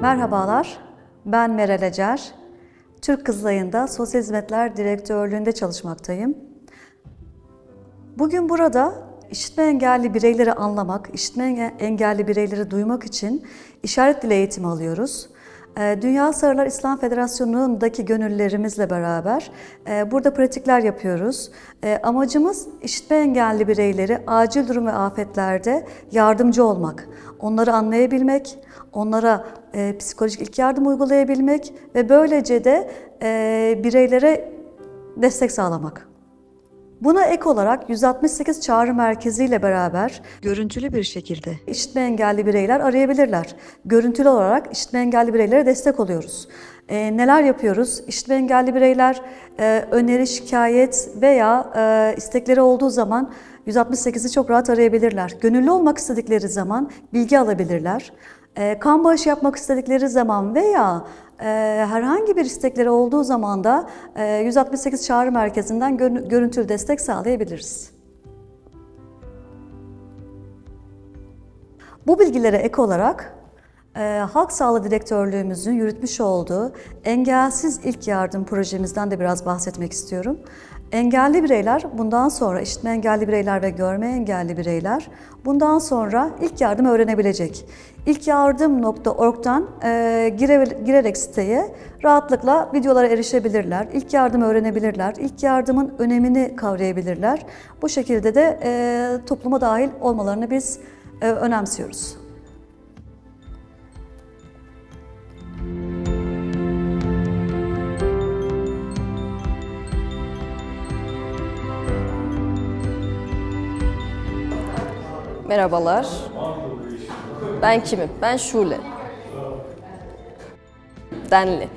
Merhabalar, ben Meral Ecer. Türk Kızılayı'nda Sosyal Hizmetler Direktörlüğü'nde çalışmaktayım. Bugün burada işitme engelli bireyleri anlamak, işitme enge- engelli bireyleri duymak için işaret dili eğitimi alıyoruz. Ee, Dünya Sarılar İslam Federasyonu'ndaki gönüllülerimizle beraber e, burada pratikler yapıyoruz. E, Amacımız işitme engelli bireyleri acil durum ve afetlerde yardımcı olmak, onları anlayabilmek, onlara e, psikolojik ilk yardım uygulayabilmek ve böylece de bireylere destek sağlamak. Buna ek olarak 168 çağrı merkezi ile beraber görüntülü bir şekilde işitme engelli bireyler arayabilirler. Görüntülü olarak işitme engelli bireylere destek oluyoruz. Ee, neler yapıyoruz? İşitme engelli bireyler e, öneri, şikayet veya e, istekleri olduğu zaman 168'i çok rahat arayabilirler. Gönüllü olmak istedikleri zaman bilgi alabilirler. E, kan bağışı yapmak istedikleri zaman veya e, herhangi bir istekleri olduğu zaman da e, 168 çağrı merkezinden gör- görüntülü destek sağlayabiliriz. Bu bilgilere ek olarak e, Halk Sağlığı Direktörlüğümüzün yürütmüş olduğu Engelsiz İlk Yardım projemizden de biraz bahsetmek istiyorum. Engelli bireyler bundan sonra işitme engelli bireyler ve görme engelli bireyler bundan sonra ilk yardım öğrenebilecek. İlkyardım.org'dan e, gire- girerek siteye rahatlıkla videolara erişebilirler, ilk yardım öğrenebilirler, ilk yardımın önemini kavrayabilirler. Bu şekilde de e, topluma dahil olmalarını biz e, önemsiyoruz. Merhabalar. Ben kimim? Ben Şule. Denli.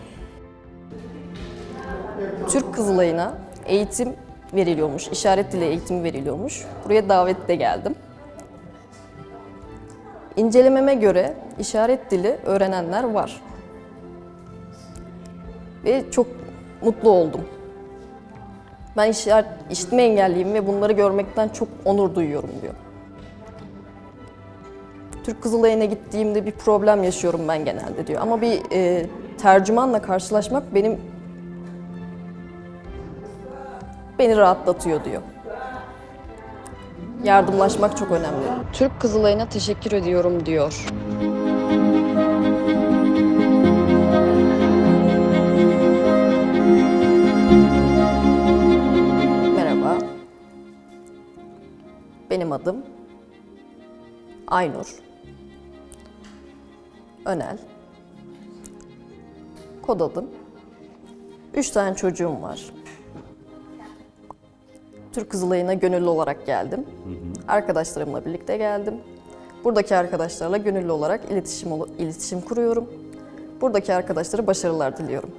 Türk Kızılayı'na eğitim veriliyormuş, işaret dili eğitimi veriliyormuş. Buraya davetle geldim. İncelememe göre işaret dili öğrenenler var. Ve çok mutlu oldum. Ben işaret, işitme engelliyim ve bunları görmekten çok onur duyuyorum diyor. Türk Kızılayı'na gittiğimde bir problem yaşıyorum ben genelde diyor. Ama bir e, tercümanla karşılaşmak benim beni rahatlatıyor diyor. Yardımlaşmak çok önemli. Türk Kızılayı'na teşekkür ediyorum diyor. Merhaba. Benim adım Aynur. Önel. Kod adım. Üç tane çocuğum var. Türk Kızılayı'na gönüllü olarak geldim. Arkadaşlarımla birlikte geldim. Buradaki arkadaşlarla gönüllü olarak iletişim iletişim kuruyorum. Buradaki arkadaşlara başarılar diliyorum.